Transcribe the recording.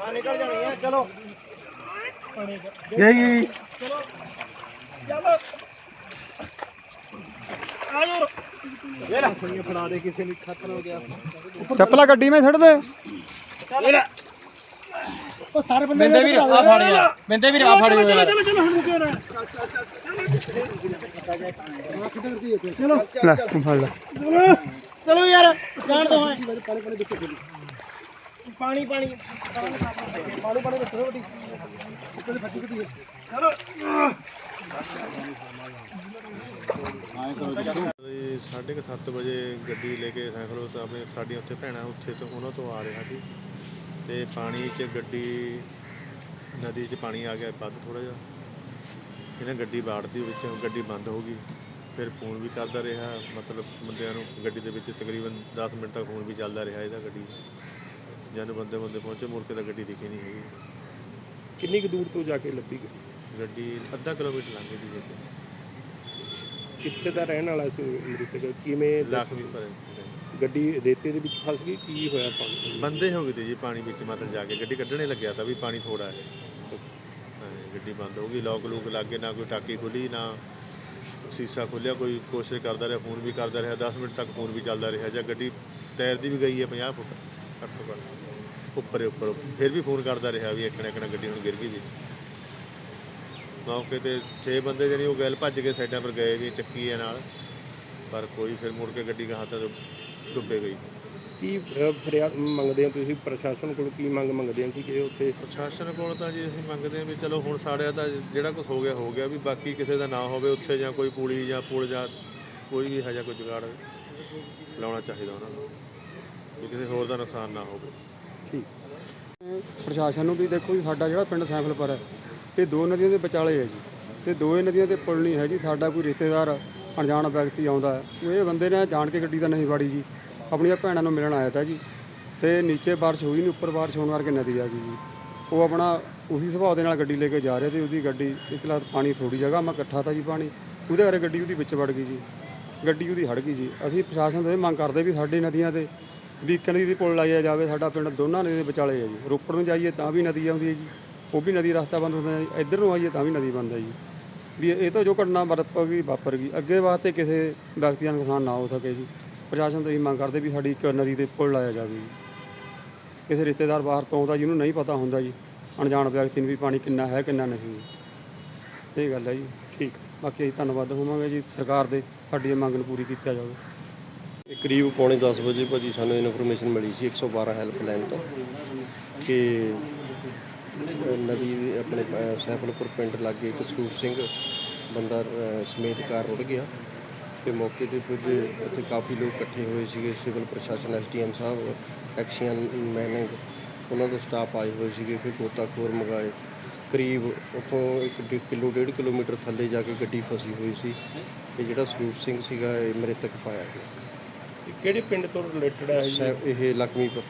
ਆ ਨਿਕਲ ਜਾਣੀ ਆ ਚਲੋ। ਯਹੀ ਚਲੋ। ਚਲੋ। ਇਹ ਲੈ ਫੜਾ ਦੇ ਕਿਸੇ ਨੂੰ ਖਤਮ ਹੋ ਗਿਆ। ਚੱਪਲਾ ਗੱਡੀ ਮੈਂ ਛੱਡ ਦੇ। ਇਹ ਲੈ ਉਹ ਸਾਰੇ ਬੰਦੇ ਬਿੰਦੇ ਵੀਰ ਆ ਫੜ ਯਾਰ। ਬਿੰਦੇ ਵੀਰ ਆ ਫੜ ਯਾਰ। ਚਲੋ ਚਲੋ ਹੁਣ ਮੁਕਿਓ ਨਾ ਲੈ ਤੂੰ ਫੜ ਲੈ। ਚਲੋ ਯਾਰ ਜਾਣ ਦੋ ਹਾਂ ਪਾਣੀ ਪਾਣੀ। ਪਾਣੀ ਪਾਣੀ ਰੱਖੋ ਬਟੀ ਚਲੋ। ਇਹ ਸਾਢੇ ਕੁ ਸੱਤ ਵਜੇ ਗੱਡੀ ਲੈ ਕੇ ਸਾਈਕਲ ਤੋਂ ਆਪਣੇ ਸਾਡੀਆਂ ਉੱਥੇ ਭੈਣਾਂ ਉੱਥੇ ਤੋਂ ਉਹਨਾਂ ਤੋਂ ਆ ਰਿਹਾ ਸੀ ਤੇ ਪਾਣੀ 'ਚ ਗੱਡੀ ਨਦੀ 'ਚ ਪਾਣੀ ਆ ਗਿਆ ਵੱਧ ਥੋੜਾ ਜਿਹਾ। ਇਹਨੇ ਗੱਡੀ ਬਾੜਦੀ ਵਿੱਚ ਗੱਡੀ ਬੰਦ ਹੋ ਗਈ। ਫਿਰ ਫੋਨ ਵੀ ਕਰਦਾ ਰਿਹਾ। ਮਤਲਬ ਬੰਦਿਆਂ ਨੂੰ ਗੱਡੀ ਦੇ ਵਿੱਚ ਤਕਰੀਬਨ 10 ਮਿੰਟ ਤੱਕ ਫੋਨ ਵੀ ਚੱਲਦਾ ਰਿਹਾ ਇਹਦਾ ਗੱਡੀ ਜਦ ਬੰਦੇ ਬੰਦੇ ਪਹੁੰਚੇ ਮੁੜ ਕੇ ਤਾਂ ਗੱਡੀ ਦਿਖੀ ਨਹੀਂ ਹੈਗੀ। ਕਿੰਨੀ ਕੁ ਦੂਰ ਤੋਂ ਜਾ ਕੇ ਲੱਭੀ ਗਈ? ਗੱਡੀ ਅੱਧਾ ਕਿਲੋਮੀਟਰ ਲੰਘ ਗਈ ਜੀ ਕਿੱਥੇ ਦਾ ਰਹਿਣ ਵਾਲਾ ਸੀ ਮ੍ਰਿਤਕ ਕਿਵੇਂ ਲੱਖ ਵੀ ਭਰੇ ਗੱਡੀ ਰੇਤੇ ਦੇ ਵਿੱਚ ਫਸ ਗਈ? ਕੀ ਹੋਇਆ ਪਾਣੀ ਬੰਦੇ ਹੋ ਗਏ ਤੇ ਜੀ ਪਾਣੀ ਵਿੱਚ ਮਤਲਬ ਜਾ ਕੇ। ਗੱਡੀ ਕੱਢਣੇ ਲੱਗਿਆ ਤਾਂ ਵੀ ਪਾਣੀ ਥੋੜਾ ਹੈ। ਗੱਡੀ ਬੰਦ ਹੋ ਗਈ। ਲੋਕ ਲੂਕ ਲੱਗੇ ਨਾ ਕੋਈ ਟਾਕੀ ਖੁੱਲੀ ਨਾ ਸੀਸਾ ਖੁੱਲਿਆ ਕੋਈ ਕੋਸ਼ਿਸ਼ ਕਰਦਾ ਰਿਹਾ ਫੋਨ ਵੀ ਕਰਦਾ ਰਿਹਾ। 10 ਮਿੰਟ ਤੱਕ ਫੋਨ ਵੀ ਚੱਲਦਾ ਰਿਹਾ। ਜਾਂ ਗੱਡੀ ਟਾਇਰ ਦੀ ਵੀ ਗਈ ਹੈ 50 ਫੁੱਟ। ਘੱਟ ਤੋਂ ਘੱਟ ਉੱਪਰ ਹੀ ਉੱਪਰ। ਫਿਰ ਵੀ ਫੋਨ ਕਰਦਾ ਰਿਹਾ ਵੀ ਇੱਕ ਨਾ ਇੱਕ ਨਾ ਗੱਡੀ ਹੁਣ ਗਿਰ ਗਈ ਵਿੱਚ ਮੌਕੇ ਤੇ 6 ਬੰਦੇ ਜਿਹੜੇ ਉਹ ਗੈਲ ਭੱਜ ਕੇ ਸਾਈਡਾਂ ਪਰ ਗਏ ਵੀ ਚੱਕੀ ਹੈ ਨਾਲ। ਪਰ ਕੋਈ ਫਿਰ ਮੁੜ ਕੇ ਗੱਡੀ ਗਾਹਾਂ ਤੱਕ ਡੁੱਬੇ ਗਈ। ਕੀ ਅਹ, ਫਰਿਆਦ ਮੰਗਦੇ ਆ ਤੁਸੀਂ? ਪ੍ਰਸ਼ਾਸਨ ਕੋਲ ਕੀ ਮੰਗ ਮੰਗਦੇ ਆ ਕਿ ਕਿ ਉੱਥੇ ਪ੍ਰਸ਼ਾਸਨ ਕੋਲ ਤਾਂ ਜੀ ਅਸੀਂ ਮੰਗਦੇ ਹਾਂ ਵੀ ਚਲੋ ਹੁਣ ਸਾੜਿਆ ਤਾਂ ਜਿਹੜਾ ਕੁਝ ਹੋ ਗਿਆ ਹੋ ਗਿਆ ਵੀ ਬਾਕੀ ਕਿਸੇ ਦਾ ਨਾ ਹੋਵੇ ਉੱਥੇ ਜਾਂ ਕੋਈ ਪੁਲੀ ਜਾਂ ਪੁਲ ਜਾਂ ਕੋਈ ਵੀ ਇਹੋ ਜਿਹਾ ਕੋਈ ਜੁਗਾੜ ਲਾਉਣਾ ਚਾਹੀਦਾ ਉਹਨਾਂ ਨੂੰ। ਵੀ ਕਿਸੇ ਹੋਰ ਦਾ ਨੁਕਸਾਨ ਨਾ ਹੋਵੇ। ਪ੍ਰਸ਼ਾਸਨ ਨੂੰ ਵੀ ਦੇਖੋ ਜੀ, ਸਾਡਾ ਜਿਹੜਾ ਪਿੰਡ ਸੈਂਫਲਪੁਰ ਹੈ, ਇਹ ਦੋ ਨਦੀਆਂ ਦੇ ਵਿਚਾਲੇ ਹੈ ਜੀ। ਤੇ ਦੋਏ ਨਦੀਆਂ ਤੇ ਪੁਲ ਨਹੀਂ ਹੈ ਜੀ, ਸਾਡਾ ਕੋਈ ਰਿਸ਼ਤੇਦਾਰ, ਅਣਜਾਣ ਵਿਅਕਤੀ ਆਉਂਦਾ ਹੈ। ਇਹ ਬੰਦੇ ਨੇ ਜਾਣ ਕੇ ਗੱਡੀ ਤਾਂ ਨਹੀਂ ਵਾੜੀ ਜੀ, ਆਪਣੀਆਂ ਭੈਣਾਂ ਨੂੰ ਮਿਲਣ ਆਇਆ ਤਾ ਜੀ। ਤੇ ਨੀਚੇ ਬਾਰਿਸ਼ ਹੋਈ ਨਹੀਂ, ਉੱਪਰ ਬਾਰਿਸ਼ ਹੋਣ ਕਰਕੇ ਨਦੀ ਆ ਗਈ ਜੀ। ਉਹ ਆਪਣਾ ਉਸੇ ਸੁਭਾਅ ਦੇ ਨਾਲ ਗੱਡੀ ਲੈ ਕੇ ਜਾ ਰਿਹਾ ਤੇ ਉਹਦੀ ਗੱਡੀ, ਇੱਕ ਲੱਖ ਪਾਣੀ ਥੋੜੀ ਜਗ੍ਹਾ, ਮੈਂ ਇਕੱਠਾ ਤਾ ਜੀ ਪਾਣੀ। ਉਹਦੇ ਕਰਕੇ ਗੱਡੀ ਉਹਦੀ ਵਿੱਚ ਵੜ ਗਈ ਜੀ। ਗੱਡੀ ਉਹਦੀ ਹੜ ਗਈ ਜੀ। ਅਸੀਂ ਪ੍ਰਸ਼ਾਸਨ ਤੋਂ ਇਹ ਮੰਗ ਕਰਦੇ ਵੀ ਸਾਡੇ ਨਦੀਆਂ ਤੇ ਵੀ ਇੱਕ ਨਦੀ ਦੀ ਪੁਲ ਲਾਇਆ ਜਾਵੇ, ਸਾਡਾ ਪਿੰਡ ਦੋਨਾਂ ਨਦੀ ਦੇ ਵਿਚਾਲੇ ਹੈ ਜੀ। ਰੋਪੜ ਨੂੰ ਜਾਈਏ ਤਾਂ ਵੀ ਨਦੀ ਆਉਂਦੀ ਹੈ ਜੀ, ਉਹ ਵੀ ਨਦੀ ਰਸਤਾ ਬੰਦ ਹੁੰਦਾ ਹੈ ਜੀ ਇੱਧਰ ਨੂੰ ਆਈਏ ਤਾਂ ਵੀ ਨਦੀ ਬੰਦ ਹੈ ਜੀ। ਵੀ ਇਹ ਤਾਂ ਜੋ ਘਟਨਾ ਵਾਪਰ ਗਈ ਵਾਪਰ ਗਈ, ਅੱਗੇ ਵਾਸਤੇ ਕਿਸੇ ਵਿਅਕਤੀ ਦਾ ਨੁਕਸਾਨ ਨਾ ਹੋ ਸਕੇ ਜੀ। ਪ੍ਰਸ਼ਾਸਨ ਤੋਂ ਇਹ ਮੰਗ ਕਰਦੇ ਵੀ ਸਾਡੀ ਇੱਕ ਨਦੀ ਤੇ ਪੁਲ ਲਾਇਆ ਜਾਵੇ ਜੀ। ਕਿਸੇ ਰਿਸ਼ਤੇਦਾਰ ਬਾਹਰ ਤੋਂ ਆਉਂਦਾ ਜਿਹਨੂੰ ਨਹੀਂ ਪਤਾ ਹੁੰਦਾ ਜੀ, ਅਣਜਾਣ ਵਿਅਕਤੀ ਨੂੰ ਵੀ ਪਾਣੀ ਕਿੰਨਾ ਹੈ, ਕਿੰਨਾ ਨਹੀਂ। ਇਹ ਗੱਲ ਹੈ ਜੀ, ਠੀਕ। ਬਾਕੀ ਅਸੀਂ ਧੰਨਵਾਦ ਹੋਵਾਂਗੇ ਜੀ, ਸਰਕਾਰ ਦੇ, ਸਾਡੀ ਮੰਗ ਨੂੰ ਪੂਰੀ ਕੀਤਾ ਜਾਵੇ। ਕਰੀਬ ਪੌਣੇ 10 ਵਜੇ ਭਾਜੀ ਸਾਨੂੰ ਇਨਫੋਰਮੇਸ਼ਨ ਮਿਲੀ ਸੀ 112 ਹੈਲਪਲਾਈਨ ਤੋਂ ਕਿ ਨਦੀ ਦੇ ਆਪਣੇ ਸੈਫਲਪੁਰ ਪਿੰਡ ਲਾਗੇ ਇੱਕ ਸਰੂਪ ਸਿੰਘ ਬੰਦਾ ਅ, ਸਮੇਤ ਕਾਰ ਰੁੜ ਗਿਆ ਤੇ ਮੌਕੇ ਤੇ ਪੁੱਜੇ ਉੱਥੇ ਕਾਫੀ ਲੋਕ ਇਕੱਠੇ ਹੋਏ ਸੀਗੇ ਸਿਵਲ ਪ੍ਰਸ਼ਾਸਨ ਐਸਡੀਐਮ ਸਾਹਿਬ ਐਕਸ਼ਨ ਮੈਨਿੰਗ ਉਹਨਾਂ ਦਾ ਸਟਾਫ ਆਏ ਹੋਏ ਸੀਗੇ ਫਿਰ ਗੋਤਾਖੋਰ ਮੰਗਾਏ। ਕਰੀਬ ਉੱਥੋਂ ਇੱਕ ਡੇ- ਕਿਲੋ ਡੇਢ ਕਿਲੋਮੀਟਰ ਥੱਲੇ ਜਾ ਕੇ ਗੱਡੀ ਫਸੀ ਹੋਈ ਸੀ ਤੇ ਜਿਹੜਾ ਸਰੂਪ ਸਿੰਘ ਸੀਗਾ ਇਹ ਮ੍ਰਿਤਕ ਪਾਇਆ ਗਿਆ। ਕਿਹੜੇ ਪਿੰਡ ਤੋਂ ਰਿਲੇਟਡ ਹੈ ਜੀ ਸੈ- ਇਹ ਲਖਮੀਪੁਰ।